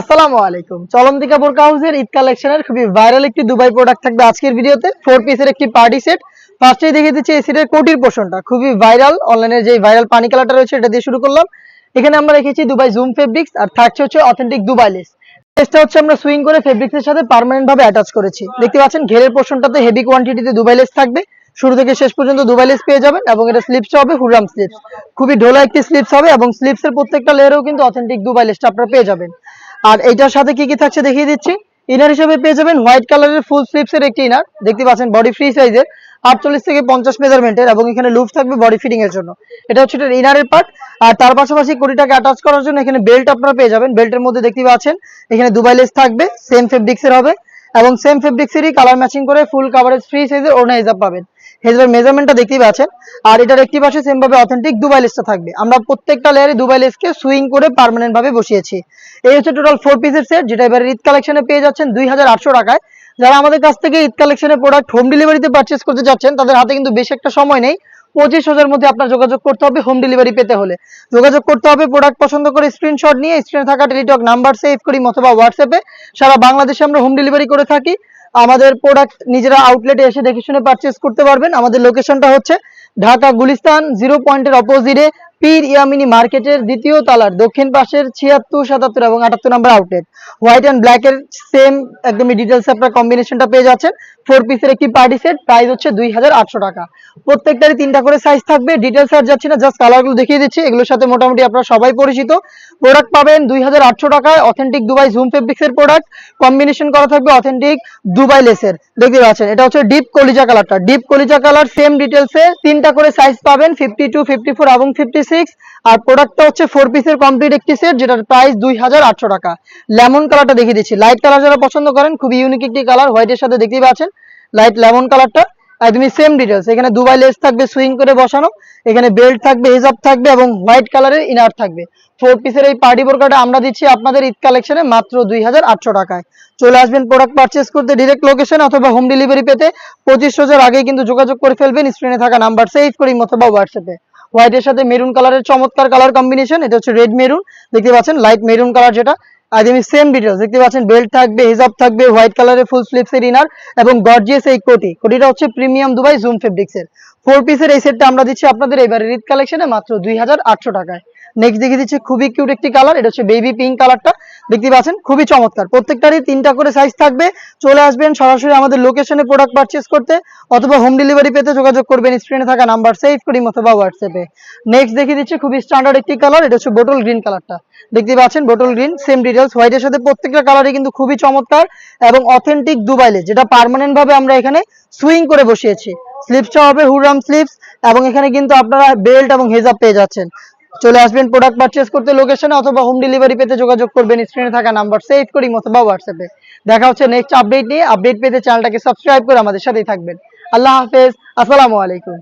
আসসালামু আলাইকুম। চলন্তিকা বোরকা হাউসের ঈদ কালেকশনের খুবই ভাইরাল একটি দুবাই প্রোডাক্ট থাকবে আজকের ভিডিওতে। ফোর পিসের একটি পার্টি সেট ফার্স্টেই দেখিয়ে দিচ্ছি এই সেটের কোটির পোর্শনটা খুবই ভাইরাল। অনলাইনে যে ভাইরাল পানি কালারটা রয়েছে, এটা দিয়ে শুরু করলাম। এখানে আমরা রেখেছি দুবাই জুম ফেব্রিক্স আর থাকছে হচ্ছে অথেন্টিক দুবাই লেস লেসটা হচ্ছে আমরা সুইং করে ফেব্রিক্স এর সাথে পার্মানেন্ট ভাবে অ্যাটাচ করেছি। দেখতে পাচ্ছেন ঘেরের পোর্শনটাতে হেভি কোয়ান্টিটিতে দুবাই লেস থাকবে। শুরু থেকে শেষ পর্যন্ত দুবাই লেস পেয়ে যাবেন এবং এটা স্লিপসটা হবে হুরাম স্লিপস খুবই ঢোলা একটি স্লিপস হবে এবং স্লিপস এর প্রত্যেকটা লেয়ারেও কিন্তু অথেন্টিক দুবাই লেসটা আপনারা পেয়ে যাবেন। আর এইটার সাথে কি কি থাকছে দেখিয়ে দিচ্ছি। ইনার হিসেবে পেয়ে যাবেন হোয়াইট কালারের ফুল স্লিপস এর একটি ইনার দেখতে পাচ্ছেন বডি ফ্রি সাইজের আটচল্লিশ থেকে পঞ্চাশ মেজারমেন্টের এবং এখানে লুপ থাকবে বডি ফিটিং এর জন্য। এটা হচ্ছে এটার ইনারের পার্ট আর তার পাশাপাশি কোটিটাকে অ্যাটাচ করার জন্য এখানে বেল্ট আপনারা পেয়ে যাবেন। বেল্টের মধ্যে দেখতে পাচ্ছেন, এখানে দুবাই লেস থাকবে সেম ফেব্রিক্স এর হবে। এবং সেম ফেব্রিক্সেরই কালার ম্যাচিং করে ফুল কাভারেজ ফ্রি সাইজের ওড়না হিসাব পাবেন। হেজবের মেজারমেন্টটা দেখতেই পাচ্ছেন। আর এটার একটি পাশে সেম ভাবে অথেন্টিক দুবাই লেসটা থাকবে। আমরা প্রত্যেকটা লেয়ারে দুবাই লেসকে সুইং করে পার্মানেন্ট ভাবে বসিয়েছি। এই হচ্ছে টোটাল ফোর পিসের সেট যেটা এবার ঈদ কালেকশনে পেয়ে যাচ্ছেন দুই হাজার আটশো টাকায়। যারা আমাদের কাছ থেকে ঈদ কালেকশনের প্রোডাক্ট হোম ডেলিভারিতে পারচেস করতে যাচ্ছেন তাদের হাতে কিন্তু বেশি একটা সময় নেই। পঁচিশ হাজার মধ্যে আপনার যোগাযোগ করতে হবে হোম ডেলিভারি পেতে হলে। যোগাযোগ করতে হবে প্রোডাক্ট পছন্দ করে স্ক্রিনশট নিয়ে স্ক্রিনে থাকা টেলিটক নাম্বার সেভ করি অথবা হোয়াটসঅ্যাপে সারা বাংলাদেশে আমরা হোম ডেলিভারি করে থাকি। আমাদের প্রোডাক্ট নিজেরা আউটলেটে এসে দেখে শুনে পারচেস করতে পারবেন। আমাদের লোকেশনটা হচ্ছে ঢাকা গুলিস্তান জিরো পয়েন্টের অপোজিটে পীর ইয়ামিনি মার্কেটের দ্বিতীয় তালার, দক্ষিণ পাশের ছিয়াত্তর, সাতাত্তর এবং আটাত্তর নম্বর আউটলেট হোয়াইট অ্যান্ড ব্ল্যাক এর সেম একদমই ডিটেলস আপনার কম্বিনেশনটা পেয়ে যাচ্ছেন। ফোর পিসের একটি পার্টি সেট প্রাইস হচ্ছে দুই হাজার আটশো টাকা। প্রত্যেকটারই তিনটা করে সাইজ থাকবে। ডিটেলস আর যাচ্ছে না জাস্ট কালারগুলো দেখিয়ে দিচ্ছি। এগুলোর সাথে মোটামুটি আপনারা সবাই পরিচিত। প্রোডাক্ট পাবেন দুই হাজার আটশো টাকায় অথেন্টিক দুবাই জুম ফেব্রিক্স এর প্রোডাক্ট কম্বিনেশন করা থাকবে অথেন্টিক দুবাই লেসের দেখতে পাচ্ছেন, এটা হচ্ছে ডিপ কলিজা কালারটা ডিপ কলিজা কালার সেম ডিটেলসে তিনটা করে সাইজ পাবেন ফিফটি টু ফিফটি ফোর এবং ফিফটি সিক্স আর প্রোডাক্টটা হচ্ছে ফোর পিসের কমপ্লিট একটি সেট যেটার প্রাইস দুই হাজার আটশো টাকা। লেমন কালারটা দেখিয়ে দিচ্ছি। লাইট কালার যারা পছন্দ করেন, খুবই ইউনিক একটি কালার হোয়াইটের সাথে দেখতেই পাচ্ছেন। লাইট লেমন কালারটা। একদমই সেম ডিটেলস এখানে দুবাই লেস থাকবে, সুইং করে বসানো, এখানে বেল্ট থাকবে, হিজাব থাকবে এবং হোয়াইট কালারের ইনার থাকবে। ফোর পিসের এই পার্টি বোরকাটা আমরা দিচ্ছি আপনাদের ঈদ কালেকশনে মাত্র দুই হাজার আটশো টাকায়। চলে আসবেন প্রোডাক্ট পারচেস করতে ডিরেক্ট লোকেশন অথবা হোম ডেলিভারি পেতে পঁচিশ হাজার আগেই কিন্তু যোগাযোগ করে ফেলবেন স্ক্রিনে থাকা নাম্বার সেভ করি অথবা হোয়াটসঅ্যাপে হোয়াইটের সাথে মেরুন কালারের চমৎকার কালার কম্বিনেশন এটা হচ্ছে রেড মেরুন দেখতে পাচ্ছেন লাইট মেরুন কালার যেটা। আমি সেম ডিটেলস দেখতে পাচ্ছেন বেল্ট থাকবে হিজাব থাকবে হোয়াইট কালারের ফুল স্লিপস এর ইনার এবং গর্জিয়াস এই কোটি। কোটিটা হচ্ছে প্রিমিয়াম দুবাই জুম ফেব্রিক্স এর। ফোর পিসের এই সেটটা আমরা দিচ্ছি আপনাদের এবারে ঈদ কালেকশনে মাত্র দুই হাজার আটশো টাকায়। নেক্সট দেখিয়ে দিচ্ছি খুবই কিউট একটি কালার এটা হচ্ছে বেবি পিঙ্ক কালারটা দেখতে পাচ্ছেন, খুবই চমৎকার। প্রত্যেকটারই তিনটা করে সাইজ থাকবে। চলে আসবেন সরাসরি আমাদের লোকেশনে প্রোডাক্ট পারচেস করতে অথবা হোম ডেলিভারি পেতে যোগাযোগ করবেন স্ক্রিনে থাকা নাম্বার সেভ করি অথবা হোয়াটসঅ্যাপে নেক্সট দেখিয়ে দিচ্ছি খুবই স্ট্যান্ডার্ড একটি কালার এটা হচ্ছে বোটল গ্রিন কালারটা দেখতে পাচ্ছেন বোটল গ্রিন সেম ডিটেলস হোয়াইটের সাথে প্রত্যেকটা কালারই কিন্তু খুবই চমৎকার এবং অথেন্টিক দুবাইলে যেটা পার্মানেন্ট ভাবে আমরা এখানে সুইং করে বসিয়েছি। স্লিপসটা হবে হুরাম স্লিপস এবং এখানে কিন্তু আপনারা বেল্ট এবং হেজাব পেয়ে যাচ্ছেন। চলে আসবেন প্রোডাক্ট পারচেস করতে লোকেশনে অথবা হোম ডেলিভারি পেতে যোগাযোগ করবেন স্ক্রিনে থাকা নাম্বার সেভ করি, অথবা হোয়াটসঅ্যাপে দেখা হচ্ছে নেক্সট আপডেট নিয়ে আপডেট পেতে চ্যানেলটাকে সাবস্ক্রাইব করে আমাদের সাথেই থাকবেন। আল্লাহ হাফেজ, আসসালামু আলাইকুম।